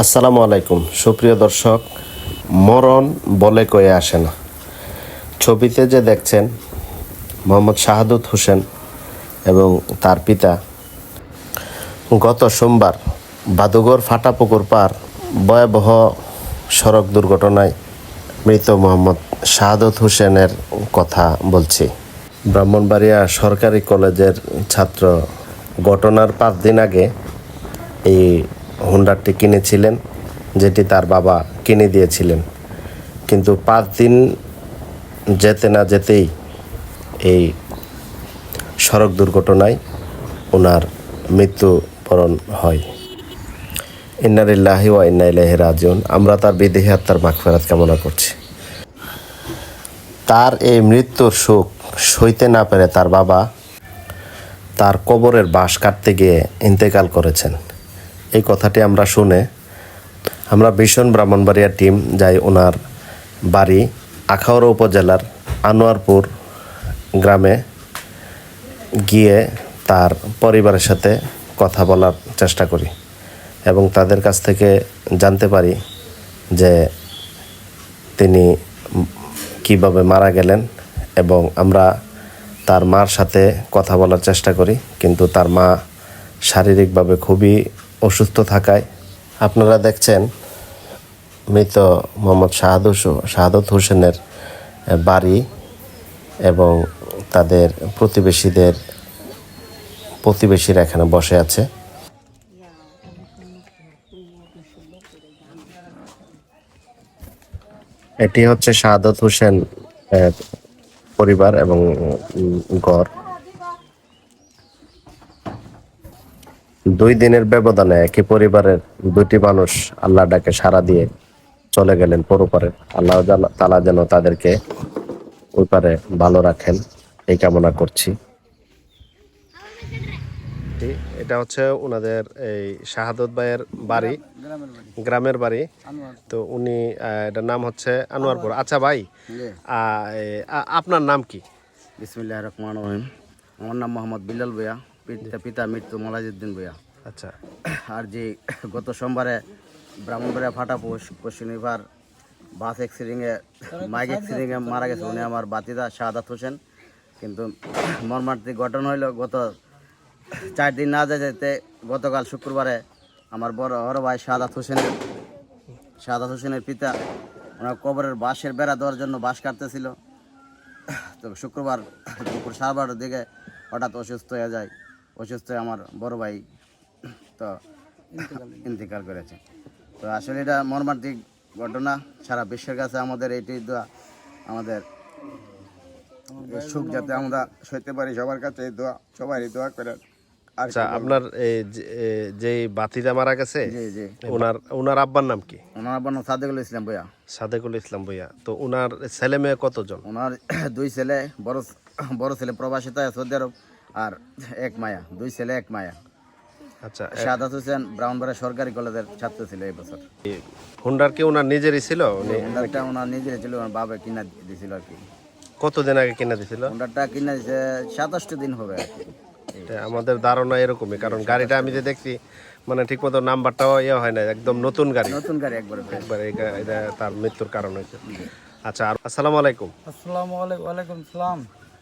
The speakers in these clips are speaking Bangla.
আসসালামু আলাইকুম। সুপ্রিয় দর্শক, মরণ বলে কয়ে আসে না। ছবিতে যে দেখছেন মোহাম্মদ শাহাদুত হোসেন এবং তার পিতা, গত সোমবার বাদুগর ফাটাপুকুর পার ভয়াবহ সড়ক দুর্ঘটনায় মৃত মোহাম্মদ শাহাদত হোসেনের কথা বলছি। ব্রাহ্মণবাড়িয়া সরকারি কলেজের ছাত্র, ঘটনার পাঁচ দিন আগে এই হুন্ডারটি কিনেছিলেন, যেটি তার বাবা কিনে দিয়েছিলেন। কিন্তু পাঁচ দিন যেতে না যেতেই এই সড়ক দুর্ঘটনায় ওনার মৃত্যুবরণ হয়। ইন্নারিল্লাহি ওয়া ইন্না ইলাইহি রাজিউন। আমরা তার বিদেহী আত্মার মাগফিরাত কামনা করছি। তার এই মৃত্যুর সুখ সইতে না পেরে তার বাবা তার কবরের বাঁশ কাটতে গিয়ে ইন্তেকাল করেছেন। এই কথাটি আমরা শুনে আমরা ভীষণ ব্রাহ্মণবাড়িয়া টিম যাই ওনার বাড়ি আখাউড়া উপজেলার আনোয়ারপুর গ্রামে গিয়ে তার পরিবারের সাথে কথা বলার চেষ্টা করি এবং তাদের কাছ থেকে জানতে পারি যে তিনি কীভাবে মারা গেলেন এবং আমরা তার মার সাথে কথা বলার চেষ্টা করি, কিন্তু তার মা শারীরিকভাবে খুবই অসুস্থ থাকায় আপনারা দেখছেন মৃত মোহাম্মদ শাহাদুস শাহাদত হোসেনের বাড়ি এবং তাদের প্রতিবেশীদের প্রতিবেশীরা এখানে বসে আছে। এটি হচ্ছে শাহাদত হোসেন পরিবার এবং উম, দুই দিনের ব্যবধানে একই পরিবারের দুটি মানুষ আল্লাহ ডাকে সাড়া দিয়ে চলে গেলেন পরপারে। আল্লাহ তালা যেন তাদেরকে ওই পারে ভালো রাখেন এই কামনা করছি। এটা হচ্ছে ওনাদের এই শাহাদত ভাইয়ের বাড়ি গ্রামের বাড়ি। তো উনি এটার নাম হচ্ছে আনোয়ারপুর। আচ্ছা ভাই আপনার নাম কি? বিসমিল্লাহ রহমান রহিম। আমার নাম মোহাম্মদ বিল্লাল ভুয়া পিতা পিতা মৃত্যু মলাজুদ্দিন ভুয়া আচ্ছা। আর যে গত সোমবারে ব্রাহ্মণবাড়িয়া ফাটা পশ্চিমবার বাস অ্যাক্সিডেন্টে মাইক অ্যাক্সিডেন্টে মারা গেছে। উনি আমার বাতিদা শাহাদাত হোসেন। কিন্তু মর্মান্তিক ঘটনা হইল গত চার দিন না যেতে যেতে গতকাল শুক্রবারে আমার বড় বড় ভাই শাহাদাত হোসেনের শাহাদাত হোসেনের পিতা ওনার কবরের বাঁশের বেড়া দেওয়ার জন্য বাঁশ কাটতেছিল। তো শুক্রবার দুপুর সাড়ে বারোটার দিকে হঠাৎ অসুস্থ হয়ে যায়। অসুস্থ আমার বড় ভাই তো ইন্তেকাল করেছে। তো আসলে এটা মর্মান্তিক ঘটনা সারা বিশ্বের কাছে আমাদের এইটি দোয়া আমাদের সুখ যাতে আমরা সইতে পারি সবার কাছে এই দোয়া সবারই দোয়া করেন আচ্ছা আপনার এই যে- বাতিদা মারা গেছে ওনার ওনার আব্বার নাম কি? ওনার বানো সাদেকুল ইসলাম ভইয়া। সাদেকুল ইসলাম ভইয়া। তো ওনার ছেলে মেয়ে কতজন? ওনার দুই ছেলে বড় বড় ছেলে প্রবাসিত সৌদি আরব। আর এক মায়া দুই ছেলে এক মায়া। আচ্ছা হোসেন সরকারি কলেজের ছাত্র ছিল এই বছর। হুন্ডার কি ওনার নিজেরই ছিল? উনি হোন্ডারটা ওনার ছিল ওনার বাবা কিনা দিয়েছিল আর কি। কতদিন আগে কিনে দিছিল? হোন্ডারটা কিনা দিয়েছে সাতাশটি দিন হবে আর কি। এটা আমাদের ধারণা এরকমই কারণ গাড়িটা আমি যে দেখছি মানে ঠিক মতো নাম্বারটাও ইয়ে হয় না একদম নতুন গাড়ি। নতুন গাড়ি একবারে। একবার এই এটা তার মৃত্যুর কারণ হয়েছে। আচ্ছা আর আসসালামু আলাইকুম। আসসালামু আলাইকুম ওয়ালাইকুম সালাম।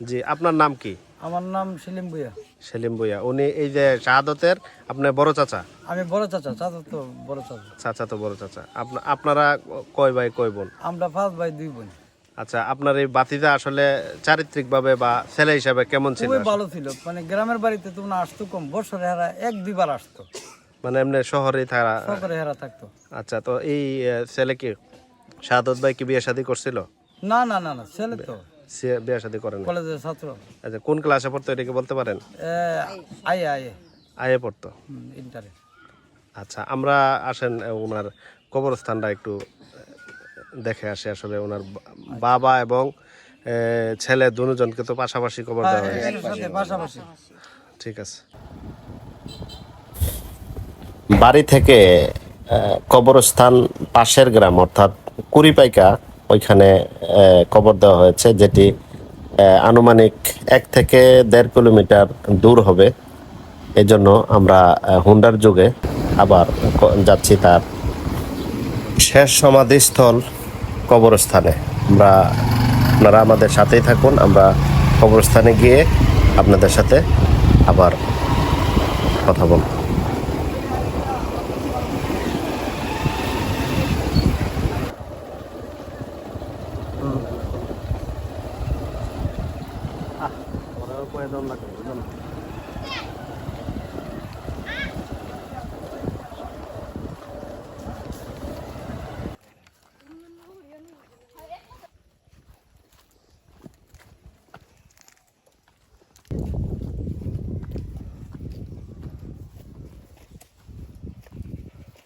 জি আপনার নাম কি? আমার নাম সেলিম ভুইয়া। সেলিম ভুইয়া। উনি এই যে শাহাদতের আপনার বড় চাচা? আমি বড় চাচা চাচা তো বড় চাচা। চাচা তো বড় চাচা। আপনা- আপনারা কয় ভাই কয় বোন? আমরা ফার্স্ট ভাই দুই বোন। আচ্ছা আপনার এই বাতিদা আসলে চারিত্রিকভাবে বা ছেলে হিসাবে কেমন ছিল খুবই ভালো ছিল। মানে গ্রামের বাড়িতে তোমরা আসতো কম বছরে হেরা এক দুইবার আসতো। মানে এমনি শহরে থাকা সকলে হেরা থাকতো। আচ্ছা তো এই ছেলে কি শাহাদত ভাই কি বিয়ে শাদী করছিল? না না না না ছেলে তো। সে বিয়ে শাদী নাই। কলেজের ছাত্র। আচ্ছা কোন ক্লাসে পড়তো এটা কি বলতে পারেন? আয়ে আয়ে আয়ে পড়তো। ইন্টারে। আচ্ছা আমরা আসেন ওনার কবরস্থানটা একটু দেখে আসি আসলে ওনার বাবা এবং ছেলে দুজনকে তো পাশাপাশি কবর দেওয়া হয়েছে। পাশাপাশি। ঠিক আছে। বাড়ি থেকে কবরস্থান পাশের গ্রাম অর্থাৎ কুড়িপাইকা ওইখানে কবর দেওয়া হয়েছে, যেটি আনুমানিক এক থেকে দেড় কিলোমিটার দূর হবে। এজন্য আমরা হুন্ডার যুগে আবার যাচ্ছি তার শেষ সমাধিস্থল কবরস্থানে। আমরা, আপনারা আমাদের সাথেই থাকুন, আমরা কবরস্থানে গিয়ে আপনাদের সাথে আবার কথা বলব।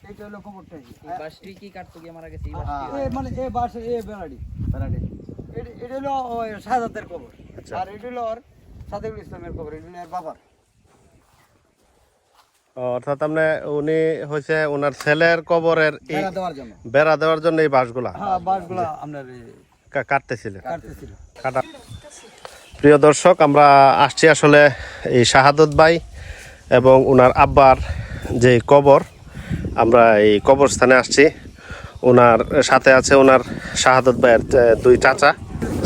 এইটা হলো খবরটাই এই বাসটি কি কাটতো গিয়ে মারা গেছে এই এ বাসটি মানে এ বাসে এ বেড়াড়ি। বেড়াটি এটি- এটা হলো ওই শাহাদাতের কবর। আচ্ছা। আর এটা হলো সাদেকুল ইসলামের কবর এর বাবার। অর্থাৎ আপনি উনি হয়েছে ওনার ছেলের কবরের এই বেড়া দেওয়ার জন্য। এই বাঁশগুলা হ্যাঁ আপনার কাটতেছিলেন। কাটতেছিল। কাটা প্রিয় দর্শক আমরা আসছি আসলে এই শাহাদত ভাই এবং ওনার আব্বার যে কবর আমরা এই কবরস্থানে আসছি। ওনার সাথে আছে ওনার শাহাদত ভাইয়ের দুই চাচা।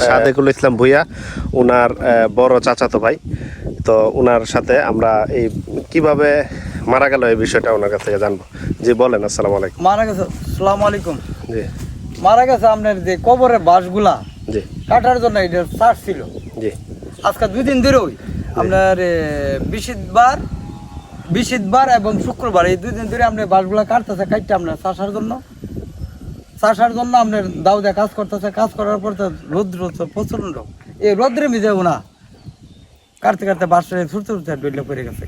সাদেকুল ইসলাম ভুইয়া ওনার বড় চাচাতো ভাই। তো ওনার সাথে আমরা এই কীভাবে মারা গেল এই বিষয়টা ওনার কাছ থেকে জানব। জি বলেন আসসালামু আলাইকুম। মারা গেছে সালাম আলাইকুম। জি। মারা গেছে আপনার যে কবরের বাসগুলা জি। কাটার জন্য এটা চার্জ ছিল। জি। আজকে দুই দিন ধরেই আপনার এ, বৃহস্পতিবার বৃহস্পতিবার এবং শুক্রবার এই দুই দিন ধরে আপনার বাসগুলা কাটতেছে কাটতে আপনার চাষার জন্য। চাষার জন্য আপনার দাউদে কাজ করতেছে, কাজ করার পর তো রৌদ্র তো প্রচণ্ড। এই রৌদ্রে মিজাবো না। কাটতে কাটতে বাসে ছুটতে ছুটতে ডইলে পড়ে গেছে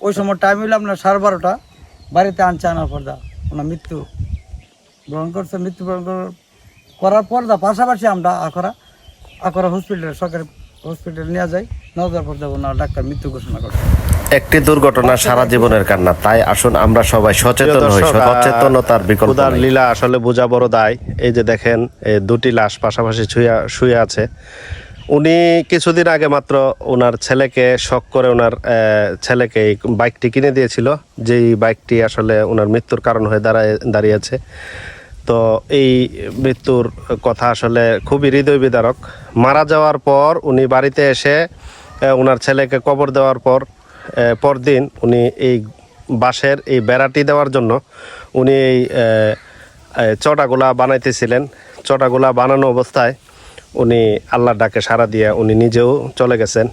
ওই সময় টাইম হইল আপনার সাড়ে বারোটা। বাড়িতে আনছে আনার পর দা ওনার মৃত্যু। গ্রহণ করছে মৃত্যুবরণ করার- পর দা পাশাপাশি আমরা আকরা আকরা হসপিটালে সরকারি হসপিটালে নিয়ে যাই। নেওয়া যাওয়ার পর দা ওনার ডাক্তার মৃত্যু ঘোষণা করে একটি দুর্ঘটনা সারা জীবনের কান্না। তাই আসুন আমরা সবাই সচেতন হই সচেতনতার বিকল্প উদার লীলা আসলে বোঝা বড় দায়। এই যে দেখেন এই দুটি লাশ পাশাপাশি শুয়ে শুয়ে আছে। উনি কিছুদিন আগে মাত্র ওনার ছেলেকে শখ করে ওনার ছেলেকে এই বাইকটি কিনে দিয়েছিল। যেই বাইকটি আসলে ওনার মৃত্যুর কারণ হয়ে দাঁড়ায় দাঁড়িয়েছে। তো এই মৃত্যুর কথা আসলে খুবই হৃদয় বিদারক মারা যাওয়ার পর উনি বাড়িতে এসে ওনার ছেলেকে কবর দেওয়ার পর পরদিন উনি এই বাঁশের এই বেড়াটি দেওয়ার জন্য উনি এই চটাগুলা বানাইতেছিলেন। চটাগুলা বানানো অবস্থায় উনি আল্লাহর ডাকে সাড়া দিয়ে উনি নিজেও চলে গেছেন।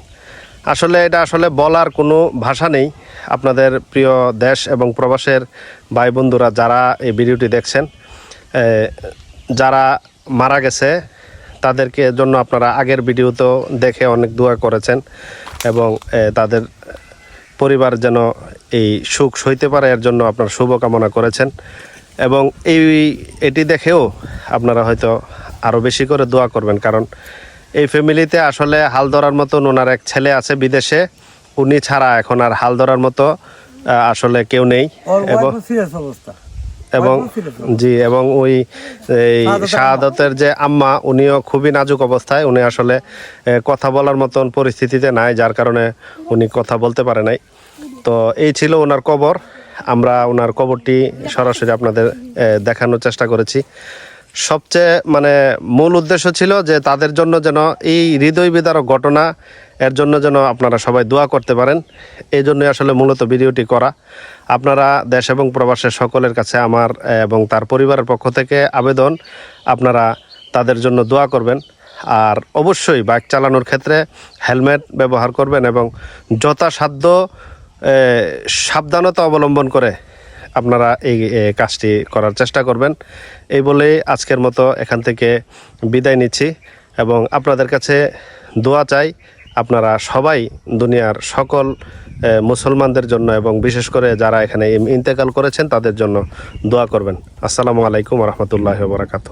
আসলে এটা আসলে বলার কোনো ভাষা নেই। আপনাদের প্রিয় দেশ এবং প্রবাসের ভাই বন্ধুরা যারা এই ভিডিওটি দেখছেন যারা মারা গেছে, তাদেরকে জন্য আপনারা আগের ভিডিওতেও দেখে অনেক দোয়া করেছেন এবং তাদের পরিবার যেন এই সুখ সইতে পারে এর জন্য আপনার শুভকামনা করেছেন। এবং এই এটি দেখেও আপনারা হয়তো আরও বেশি করে দোয়া করবেন কারণ এই ফ্যামিলিতে আসলে হাল ধরার মতো ওনার এক ছেলে আছে বিদেশে উনি ছাড়া এখন আর হাল ধরার মতো আসলে কেউ নেই। এবং এবং জি এবং ওই এই শাহাদতের যে আম্মা উনিও খুবই নাজুক অবস্থায়। উনি আসলে কথা বলার মতন পরিস্থিতিতে নাই যার কারণে উনি কথা বলতে পারে নাই। তো এই ছিল ওনার কবর। আমরা ওনার কবরটি সরাসরি আপনাদের দেখানোর চেষ্টা করেছি। সবচেয়ে মানে মূল উদ্দেশ্য ছিল যে তাদের জন্য যেন এই হৃদয় বিদারক ঘটনা এর জন্য যেন আপনারা সবাই দোয়া করতে পারেন। এই জন্যই আসলে মূলত ভিডিওটি করা। আপনারা দেশ এবং প্রবাসের সকলের কাছে আমার এবং তার পরিবারের পক্ষ থেকে আবেদন, আপনারা তাদের জন্য দোয়া করবেন। আর অবশ্যই বাইক চালানোর ক্ষেত্রে হেলমেট ব্যবহার করবেন এবং যথাসাধ্য সাবধানতা অবলম্বন করে আপনারা এই কাজটি করার চেষ্টা করবেন। এই বলেই আজকের মতো এখান থেকে বিদায় নিচ্ছি এবং আপনাদের কাছে দোয়া চাই আপনারা সবাই দুনিয়ার সকল মুসলমানদের জন্য এবং বিশেষ করে যারা এখানে ইন্তেকাল করেছেন তাদের জন্য দোয়া করবেন। আসসালামু আলাইকুম রহমতুল্লাহ বরাকাতু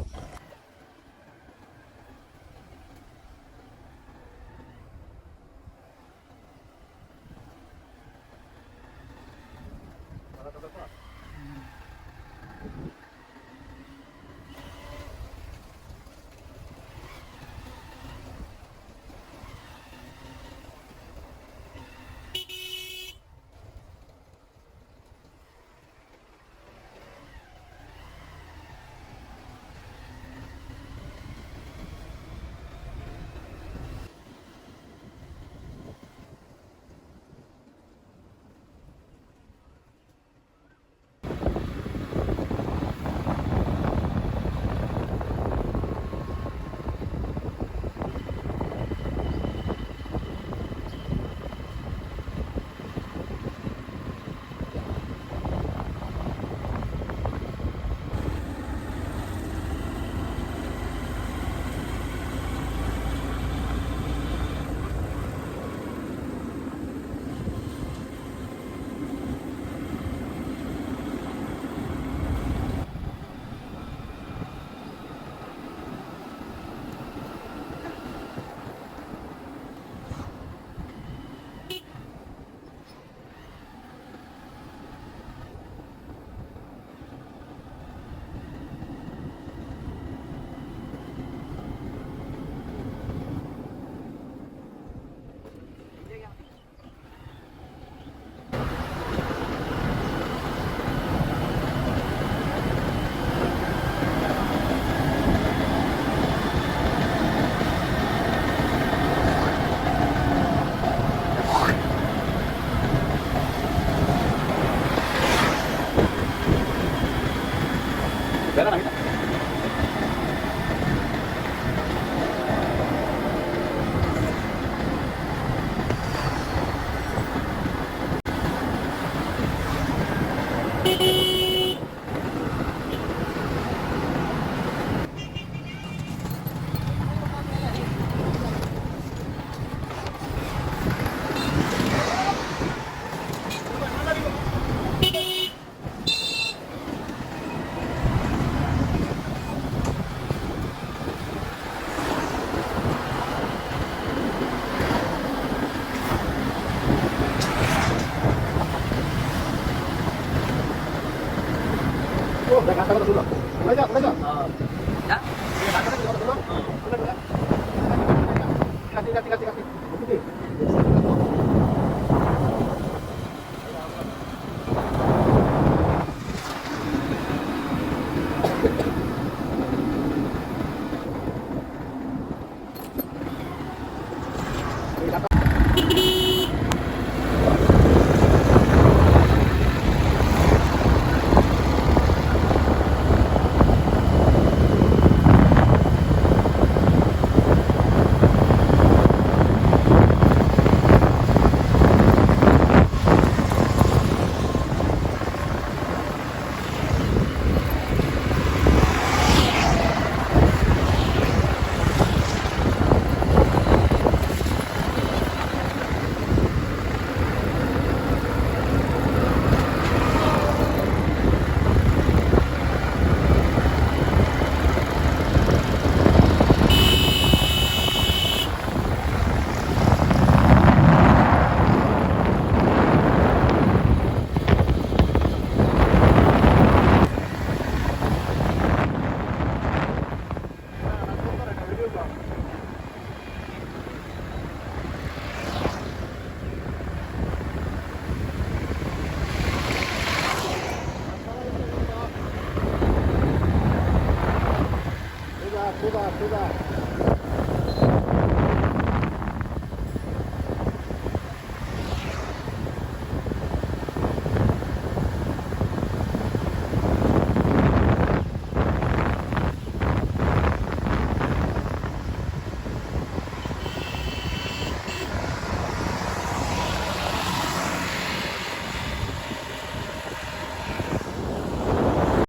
对吧。